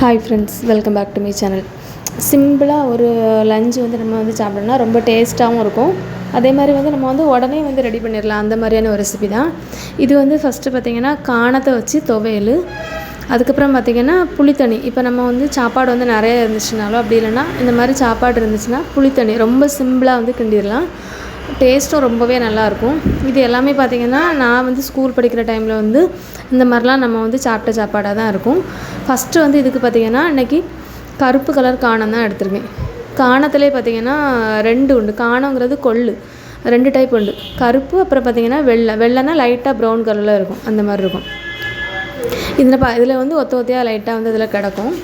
Hi friends welcome back to my channel சிம்பிளாக ஒரு lunch வந்து நம்ம வந்து சாப்பிட்டோம்னா ரொம்ப டேஸ்ட்டாகவும் இருக்கும். அதே மாதிரி வந்து நம்ம வந்து உடனே வந்து ரெடி பண்ணிடலாம். அந்த மாதிரியான ஒரு ரெசிபி தான். இது வந்து ஃபஸ்ட்டு பார்த்திங்கன்னா காணத்தை வச்சு துவையல். அதுக்கப்புறம் பார்த்திங்கன்னா புளித்தண்ணி. இப்போ நம்ம வந்து சாப்பாடு வந்து நிறைய இருந்துச்சுனாலும் அப்படி இல்லைன்னா இந்த மாதிரி சாப்பாடு இருந்துச்சுன்னா புளித்தண்ணி. ரொம்ப சிம்பிளாக வந்து கிண்டிடலாம். டேஸ்ட்டும் ரொம்பவே நல்லாயிருக்கும். இது எல்லாமே பார்த்திங்கன்னா நான் வந்து ஸ்கூல் படிக்கிற டைமில் வந்து இந்த மாதிரிலாம் நம்ம வந்து சாப்பிட்ட சாப்பாடாக தான் இருக்கும். ஃபஸ்ட்டு வந்து இதுக்கு பார்த்திங்கன்னா இன்றைக்கி கருப்பு கலர் காணம் தான் எடுத்திருக்கேன். காணத்துலேயே பார்த்திங்கன்னா ரெண்டு உண்டு. காணங்கிறது கொள்ளு. ரெண்டு டைப் உண்டு. கருப்பு அப்புறம் பார்த்திங்கன்னா வெள்ளை. வெள்ளைனா லைட்டாக ப்ரௌன் கலரில் இருக்கும். அந்த மாதிரி இருக்கும். இதில் பா இதில் வந்து ஒத்த ஒத்தையாக லைட்டாக வந்து இதில் கிடக்கும்.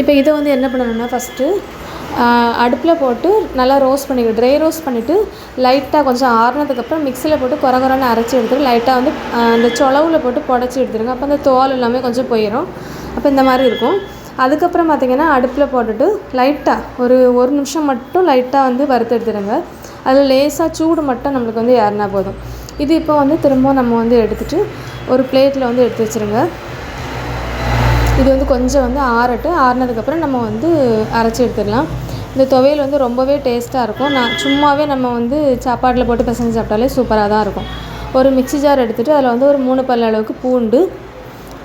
இப்போ இதை வந்து என்ன பண்ணணும்னா ஃபஸ்ட்டு அடுப்பில் போட்டு நல்லா ரோஸ்ட் பண்ணிக்கணும். ட்ரை ரோஸ்ட் பண்ணிவிட்டு லைட்டாக கொஞ்சம் ஆறுனதுக்கப்புறம் மிக்சியில் போட்டு குறை குறைன்னு அரைச்சி எடுத்துட்டு லைட்டாக வந்து அந்த சொலவில் போட்டு புடச்சி எடுத்துருங்க. அப்போ அந்த தோல் எல்லாமே கொஞ்சம் போயிடும் அப்போ இந்த மாதிரி இருக்கும். அதுக்கப்புறம் பார்த்திங்கன்னா அடுப்பில் போட்டுட்டு லைட்டாக ஒரு ஒரு நிமிஷம் மட்டும் லைட்டாக வந்து வறுத்து எடுத்துடுங்க அதில் லேசாக சூடு மட்டும் நம்மளுக்கு வந்து ஏறினா போதும். இது இப்போ வந்து திரும்ப நம்ம வந்து எடுத்துகிட்டு ஒரு பிளேட்டில் வந்து எடுத்து வச்சுருங்க. இது வந்து கொஞ்சம் வந்து ஆறட்டு ஆறுனதுக்கப்புறம் நம்ம வந்து அரைச்சி எடுத்துடலாம். இந்த துவையல் வந்து ரொம்பவே டேஸ்ட்டாக இருக்கும். நான் சும்மாவே நம்ம வந்து சாப்பாட்டில் போட்டு பிசைஞ்சு சாப்பிட்டாலே சூப்பராக தான் இருக்கும். ஒரு மிக்ஸி ஜார் எடுத்துகிட்டு அதில் வந்து ஒரு மூணு பல் அளவுக்கு பூண்டு.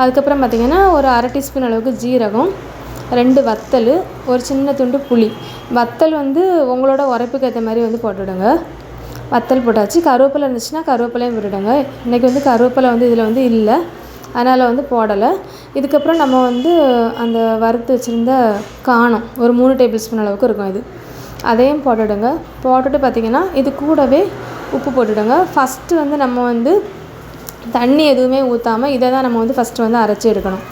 அதுக்கப்புறம் பார்த்திங்கன்னா ஒரு அரை டீஸ்பூன் அளவுக்கு ஜீரகம் ரெண்டு வத்தல் ஒரு சின்ன துண்டு புளி. வத்தல் வந்து உங்களோட உரைப்புக்கு ஏற்ற மாதிரி வந்து போட்டுவிடுங்க வத்தல் போட்டாச்சு. கருவேப்பிலை இருந்துச்சுன்னா கருவேப்பிலையும் விட்டுடுங்க. இன்றைக்கி வந்து கருவேப்பிலை வந்து இதில் வந்து இல்லை. அதனால் வந்து போடலை. இதுக்கப்புறம் நம்ம வந்து அந்த வறுத்து வச்சுருந்த காணம் ஒரு மூணு டேபிள் ஸ்பூன் அளவுக்கு இருக்கும் இது. அதையும் போட்டுடுங்க. போட்டுட்டு பார்த்திங்கன்னா இது கூடவே உப்பு போட்டுடுங்க. ஃபஸ்ட்டு வந்து நம்ம வந்து தண்ணி எதுவுமே ஊற்றாமல் இதை தான் நம்ம வந்து ஃபஸ்ட்டு வந்து அரைச்சி எடுக்கணும்.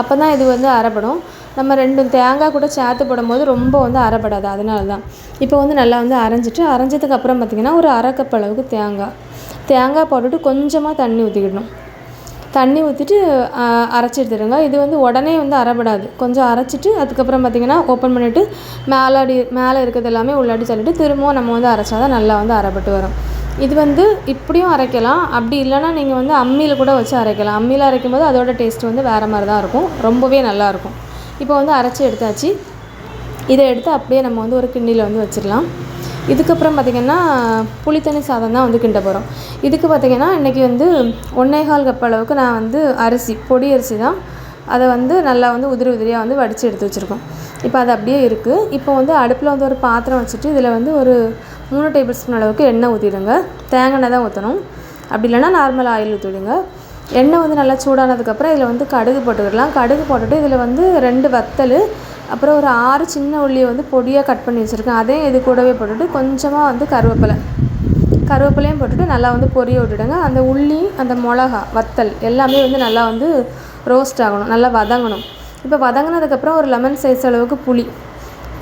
அப்போ தான் இது வந்து அரைப்படும். நம்ம ரெண்டு தேங்காய் கூட சேர்த்து போடும்போது ரொம்ப வந்து அரைப்படாது அதனால தான். இப்போ வந்து நல்லா வந்து அரைஞ்சிட்டு அரைஞ்சதுக்கப்புறம் பார்த்திங்கன்னா ஒரு அரை கப் அளவுக்கு தேங்காய். தேங்காய் போட்டுட்டு கொஞ்சமாக தண்ணி ஊற்றிக்கிடணும் தண்ணி ஊற்றிட்டு அரைச்சி எடுத்துடுங்க. இது வந்து உடனே வந்து அரைப்படாது கொஞ்சம் அரைச்சிட்டு அதுக்கப்புறம் பார்த்திங்கன்னா ஓப்பன் பண்ணிவிட்டு மேலாடி மேலே இருக்கிறது எல்லாமே உள்ளாடி சொல்லிட்டு திரும்பவும் நம்ம வந்து அரைச்சா தான் நல்லா வந்து அரைப்பட்டு வரும். இது வந்து இப்படியும் அரைக்கலாம். அப்படி இல்லைன்னா நீங்கள் வந்து அம்மியில் கூட வச்சு அரைக்கலாம். அம்மியில் அரைக்கும் போது அதோட டேஸ்ட் வந்து வேறு மாதிரி தான் இருக்கும். ரொம்பவே நல்லாயிருக்கும் இப்போ வந்து அரைச்சி எடுத்தாச்சு. இதை எடுத்து அப்படியே நம்ம வந்து ஒரு கிண்ணியில் வந்து வச்சிடலாம். இதுக்கப்புறம் பார்த்திங்கன்னா புளித்தண்ணி சாதம் தான் வந்து கிண்ட போகிறோம் இதுக்கு பார்த்திங்கன்னா இன்றைக்கி வந்து ஒன்றே கால் கப் அளவுக்கு நான் வந்து அரிசி பொடி அரிசி தான். அதை வந்து நல்லா வந்து உதிரி உதிரியாக வந்து வடித்து எடுத்து வச்சுருக்கோம். இப்போ அது அப்படியே இருக்குது இப்போ வந்து அடுப்பில் வந்து ஒரு பாத்திரம் வச்சுட்டு இதில் வந்து ஒரு மூணு டேபிள் ஸ்பூன் அளவுக்கு எண்ணெய் ஊற்றிடுங்க தேங்காய் எண்ணெய் தான் ஊற்றணும் அப்படி இல்லைன்னா நார்மல் ஆயில் ஊற்றிடுங்க எண்ணெய் வந்து நல்லா சூடானதுக்கப்புறம் இதில் வந்து கடுகு போட்டுக்கிடலாம் கடுகு போட்டுட்டு இதில் வந்து ரெண்டு வத்தல் அப்புறம் ஒரு ஆறு சின்ன உள்ளியை வந்து பொடியாக கட் பண்ணி வச்சுருக்கேன். அதையும் இது கூடவே போட்டுட்டு கொஞ்சமாக வந்து கருவேப்பிலை. கருவேப்பிலையும் போட்டுட்டு நல்லா வந்து பொரிய விட்டுடுங்க. அந்த உள்ளி அந்த மிளகா வத்தல் எல்லாமே வந்து நல்லா வந்து ரோஸ்ட் ஆகணும். நல்லா வதங்கணும். இப்போ வதங்கினதுக்கப்புறம் ஒரு லெமன் சைஸ் அளவுக்கு புளி.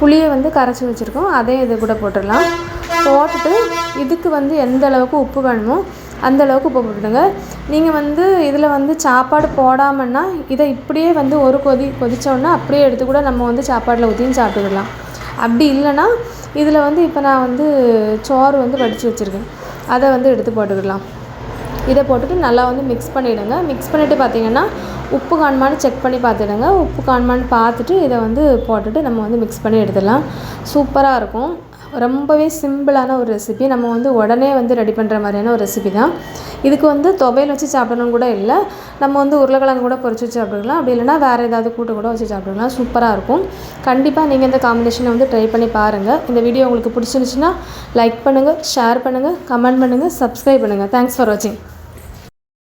புளியை வந்து கரைச்சி வச்சுருக்கோம். அதையும் இது கூட போட்டுடலாம். போட்டுட்டு இதுக்கு வந்து எந்த அளவுக்கு உப்பு வேணுமோ அந்தளவுக்கு போட்டுவிடுங்க. போட்டுடுங்க நீங்கள் வந்து இதில் வந்து சாப்பாடு போடாமன்னா இதை இப்படியே வந்து ஒரு கொதி கொதித்தோன்னா அப்படியே எடுத்து கூட நம்ம வந்து சாப்பாட்டில் ஊற்றியும் சாப்பிட்டுக்கலாம். அப்படி இல்லைன்னா இதில் வந்து இப்போ நான் வந்து சோறு வந்து வடித்து வச்சுருக்கேன். அதை வந்து எடுத்து போட்டுக்கிடலாம் இதை போட்டுட்டு நல்லா வந்து மிக்ஸ் பண்ணிவிடுங்க மிக்ஸ் பண்ணிவிட்டு பார்த்தீங்கன்னா உப்பு காணுமான்னு செக் பண்ணி பார்த்துடுங்க உப்பு காணுமான்னு பார்த்துட்டு இதை வந்து போட்டுட்டு நம்ம வந்து மிக்ஸ் பண்ணி எடுத்துடலாம். சூப்பராக இருக்கும். ரொம்பவே சிம்பிளான ஒரு ரெசிபி நம்ம வந்து உடனே வந்து ரெடி பண்ணுற மாதிரியான ஒரு ரெசிபி தான். இதுக்கு வந்து துவையல் வச்சு சாப்பிடணும் கூட இல்லை. நம்ம வந்து உருளைக்கிழங்கு கூட பொரிச்சு வச்சு சாப்பிட்டுக்கலாம். அப்படி இல்லைனா வேறு ஏதாவது கூட்டு கூட வச்சு சாப்பிட்டுக்கலாம். சூப்பராக இருக்கும். கண்டிப்பாக நீங்கள் இந்த காம்பினேஷனை வந்து ட்ரை பண்ணி பாருங்கள் இந்த வீடியோ உங்களுக்கு பிடிச்சிருந்துச்சுன்னா லைக் பண்ணுங்கள் ஷேர் பண்ணுங்கள் கமெண்ட் பண்ணுங்கள் சப்ஸ்கிரைப் பண்ணுங்கள் தேங்க்ஸ் ஃபார் வாட்சிங்